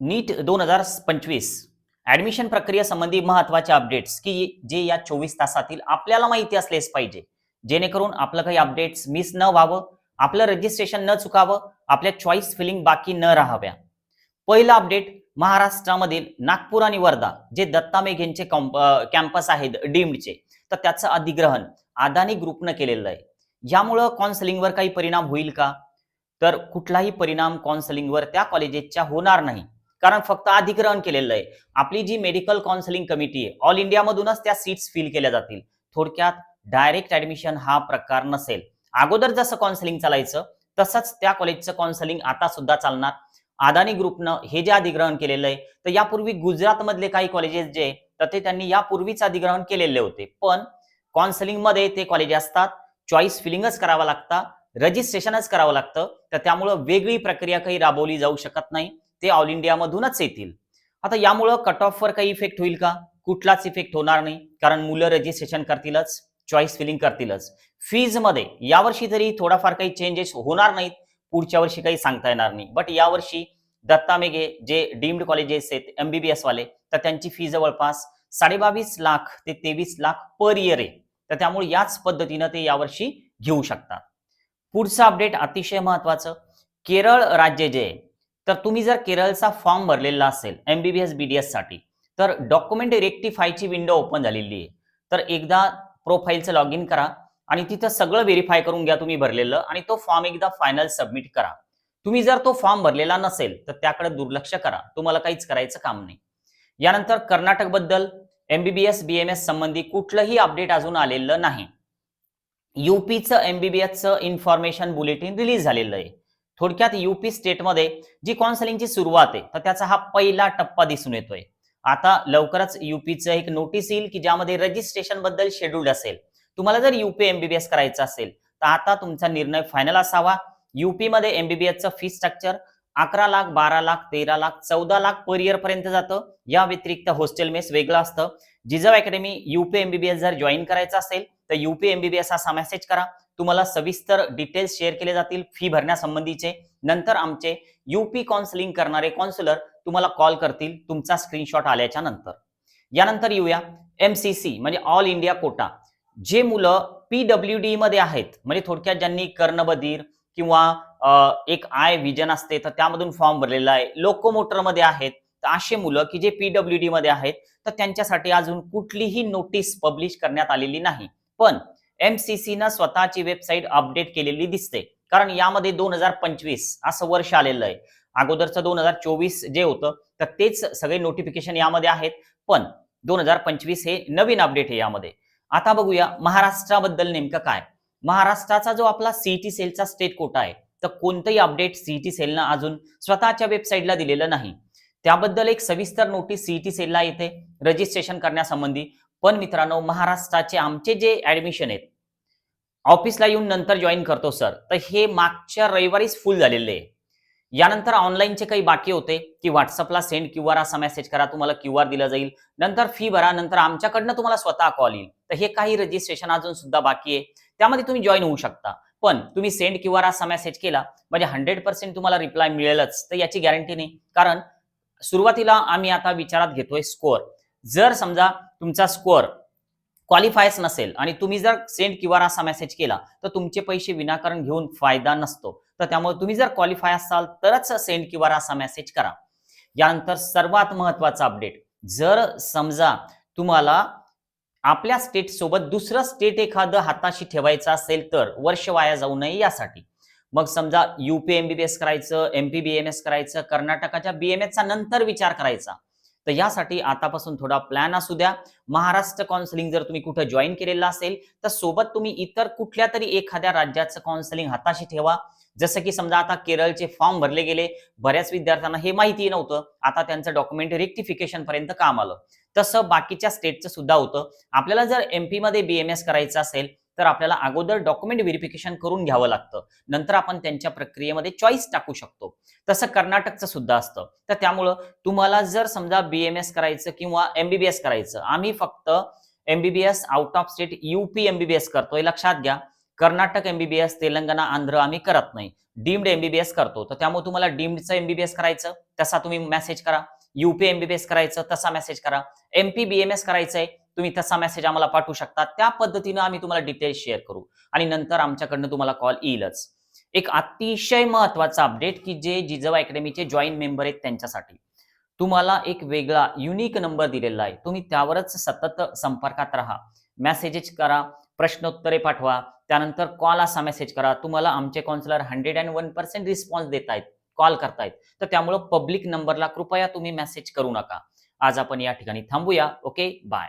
नीट दोन हजार पंचवीस. ऍडमिशन प्रक्रियेसंबंधी महत्त्वाचे अपडेट्स की जे या चोवीस तासातील आपल्याला माहिती असलेच पाहिजे. जेणेकरून आपलं काही अपडेट्स मिस न व्हावं आपलं रजिस्ट्रेशन न चुकावं आपल्या चॉईस फिलिंग बाकी न राहाव्या. पहिलं अपडेट महाराष्ट्रामधील नागपूर आणि वर्धा जे दत्ता मेघेंचे कॅम्पस आहेत डीम्डचे. तर त्याचं अधिग्रहण अदानी ग्रुपनं केलेलं आहे. यामुळं काउन्सिलिंगवर काही परिणाम होईल का? तर कुठलाही परिणाम काउन्सिलिंगवर त्या कॉलेजेसच्या होणार नाही. कारण फक्त अधिग्रहण केलेलं आहे. आपली जी मेडिकल काउन्सिलिंग कमिटी आहे ऑल इंडियामधूनच त्या सीट्स फिल केल्या जातील. थोडक्यात डायरेक्ट ऍडमिशन हा प्रकार नसेल. अगोदर जसं काउन्सिलिंग चालायचं तसंच त्या कॉलेजचं काउन्सिलिंग आता सुद्धा चालणार. अदानी ग्रुपनं हे जे अधिग्रहण केलेलं आहे तर यापूर्वी गुजरातमधले काही कॉलेजेस जे तर ते त्यांनी यापूर्वीच अधिग्रहण केलेले होते. पण काउन्सिलिंगमध्ये ते कॉलेज असतात चॉईस फिलिंगच करावं लागतं रजिस्ट्रेशनच करावं लागतं तर त्यामुळं वेगळी प्रक्रिया काही राबवली जाऊ शकत नाही. ते ऑल इंडियामधूनच येतील. आता यामुळं कट ऑफवर काही इफेक्ट होईल का? कुठलाच इफेक्ट होणार नाही. कारण मुलं रजिस्ट्रेशन करतीलच चॉईस फिलिंग करतीलच. फीजमध्ये यावर्षी तरी थोडाफार काही चेंजेस होणार नाहीत. पुढच्या वर्षी काही सांगता येणार नाही. बट यावर्षी दत्ता मेघे जे डीम्ड कॉलेजेस आहेत एमबीबीएस वाले तर त्यांची फी जवळपास साडेबावीस लाख ते तेवीस लाख पर इयर आहे. तर त्यामुळे याच पद्धतीनं ते यावर्षी घेऊ शकतात. पुढचं अपडेट अतिशय महत्वाचं. केरळ राज्य जे आहे तर तुम्ही जर केरळचा फॉर्म भरलेला असेल एमबीबीएस बीडीएससाठी तर डॉक्युमेंट रेक्टिफायची विंडो ओपन झालेली आहे. तर एकदा प्रोफाईलचं लॉग इन करा आणि तिथं सगळं व्हेरीफाय करून घ्या तुम्ही भरलेलं आणि तो फॉर्म एकदा फायनल सबमिट करा. तुम्ही जर तो फॉर्म भरलेला नसेल तर त्याकडे दुर्लक्ष करा. तुम्हाला काहीच करायचं काम नाही. यानंतर कर्नाटकबद्दल एमबीबीएस बीएमएस संबंधी कुठलंही अपडेट अजून आलेलं नाही. युपीचं एमबीबीएसचं इन्फॉर्मेशन बुलेटिन रिलीज झालेलं आहे. थोडक्यात युपी स्टेटमध्ये जी काउन्सिलिंगची सुरुवात आहे तर त्याचा हा पहिला टप्पा दिसून येतोय. आता लवकरच युपीचं एक नोटीस येईल की ज्यामध्ये रजिस्ट्रेशनबद्दल शेड्यूल असेल. तुम्हाला जर युपी एमबीबीएस करायचं असेल तर आता तुमचा निर्णय फायनल असावा. युपीमध्ये एमबीबीएसचं फी स्ट्रक्चर अकरा लाख बारा लाख तेरा लाख चौदा लाख पर इयर पर्यंत जातं. या व्यतिरिक्त हॉस्टेल मेस वेगळं असतं. जिजाव अकॅडमी युपी एमबीबीएस जर जॉईन करायचं असेल तर युपी एमबीबीएस असा मेसेज करा. तुम्हाला सविस्तर डिटेल्स शेअर केले जातील फी भरण्यासंबंधीचे. नंतर आमचे युपी कॉन्सलिंग करणारे कॉन्सुलर तुम्हाला कॉल करतील. तुमचा स्क्रीनशॉट आल्याच्यानंतर. यानंतर येऊया. एमसीसी म्हणजे ऑल इंडिया कोटा जे मुलं पीडब्ल्यू डी मध्ये आहेत म्हणजे थोडक्यात ज्यांनी कर्णबधीर किंवा एक आय विजन असते तर त्यामधून फॉर्म भरलेला आहे. लोकोमोटरमध्ये आहेत. तर असे मुलं की जे पीडब्ल्यू डी मध्ये आहेत तर त्यांच्यासाठी अजून कुठलीही नोटीस पब्लिश करण्यात आलेली नाही. पण एमसीसी न स्वतःची वेबसाईट अपडेट केलेली दिसते. कारण यामध्ये दोन हजार पंचवीस असं वर्ष आलेलं आहे. अगोदरचं दोन हजार चोवीस जे होतं तर तेच सगळे नोटिफिकेशन यामध्ये आहेत. पण दोन हजार पंचवीस हे नवीन अपडेट आहे यामध्ये. आता बघूया महाराष्ट्राबद्दल नेमकं काय? महाराष्ट्राचा जो आपला सीईटी सेलचा स्टेट कोटा आहे तर कोणतंही अपडेट सीईटी सेलनं अजून स्वतःच्या वेबसाईटला दिलेलं नाही. त्याबद्दल एक सविस्तर नोटीस सीईटी सेलला येते रजिस्ट्रेशन करण्यासंबंधी. पण मित्रांनो महाराष्ट्राचे आमचे जे ऍडमिशन आहेत ऑफिसला येऊन नंतर जॉईन करतो सर तर हे मागच्या रविवारीच फुल झालेले आहे. यानंतर ऑनलाईनचे काही बाकी होते की व्हॉट्सअपला सेंड क्यू आर असा मेसेज करा तुम्हाला क्यू आर दिला जाईल. नंतर फी भरा नंतर आमच्याकडनं तुम्हाला स्वतः कॉल येईल. तर हे काही रजिस्ट्रेशन अजून सुद्धा बाकी आहे. त्यामध्ये तुम्ही जॉईन होऊ शकता. पण तुम्ही सेंड क्यू आर असा मेसेज केला म्हणजे हंड्रेड पर्सेंट तुम्हाला रिप्लाय मिळेलच तर याची गॅरंटी नाही. कारण सुरुवातीला आम्ही आता विचारात घेतोय स्कोअर जर समजा तुमचा स्कोअर क्वालिफायच नसेल आणि तुम्ही जर सेंड क्यू आर असा मेसेज केला तर तुमचे पैसे विनाकारण घेऊन फायदा नसतो. तर त्यामुळे तुम्ही जर क्वालिफाय असाल तरच सेंड क्यू आर असा मेसेज करा. यानंतर सर्वात महत्त्वाचा अपडेट जर समजा तुम्हाला आपल्या स्टेट सोबत दुसरं स्टेट एखादं हाताशी ठेवायचं असेल तर वर्ष वाया जाऊ नये यासाठी. मग समजा युपी एमबीबीएस करायचं एमपी बीएमएस करायचं कर्नाटकाच्या बीएमएसचा नंतर विचार करायचा. तर यासाठी आतापासून थोडा प्लॅन असू द्या. महाराष्ट्र काउन्सिलिंग जर तुम्ही कुठं जॉईन केलेलं असेल तर सोबत तुम्ही इतर कुठल्या तरी एखाद्या राज्याचं काउन्सिलिंग हाताशी ठेवा. जसं की समजा आता केरळचे फॉर्म भरले गेले बऱ्याच विद्यार्थ्यांना हे माहिती नव्हतं. आता त्यांचं डॉक्युमेंट रेक्टिफिकेशन पर्यंत काम आलं. तसं बाकीच्या स्टेटचं सुद्धा होतं. आपल्याला जर एमपी मध्ये बीएमएस करायचं असेल तर आपल्याला अगोदर डॉक्युमेंट व्हेरिफिकेशन करून घ्यावं लागतं. नंतर आपण त्यांच्या प्रक्रियेमध्ये चॉईस टाकू शकतो. तसं कर्नाटकचं सुद्धा असतं. तर त्यामुळं तुम्हाला जर समजा बीएमएस करायचं किंवा एमबीबीएस करायचं आम्ही फक्त MBBS out of state UP MBBS करतोय. लक्षात घ्या कर्नाटक एमबीबीएस तेलंगणा आंध्र आम्ही करत नाही. डीम्ड एमबीबीएस करतो. तर त्यामुळे तुम्हाला डीम्डचं एमबीबीएस करायचं तसा तुम्ही मेसेज करा. युपी एमबीबीएस करायचं तसा मेसेज करा. एमपी बीएमएस करायचंय तुम्ही तसा मेसेज आम्हाला पाठवू शकता. त्या पद्धतीनं आम्ही तुम्हाला डिटेल्स शेअर करू. आणि नंतर आमच्याकडनं तुम्हाला कॉल येईलच. एक अतिशय महत्त्वाचा अपडेट की जे जिजवा अकॅडमीचे जॉईन मेंबर आहेत त्यांच्यासाठी. तुम्हाला एक वेगळा युनिक नंबर दिलेला आहे. तुम्ही त्यावरच सतत संपर्कात राहा. मेसेजेस करा प्रश्नोत्तरे पाठवा. त्यानंतर कॉल असा मेसेज करा. तुम्हाला आमचे counsellor hundred and one percent response देत आहेत कॉल करतायत तर त्यामुळं पब्लिक नंबरला कृपया तुम्ही मेसेज करू नका. आज आपण या ठिकाणी थांबूया. Okay bye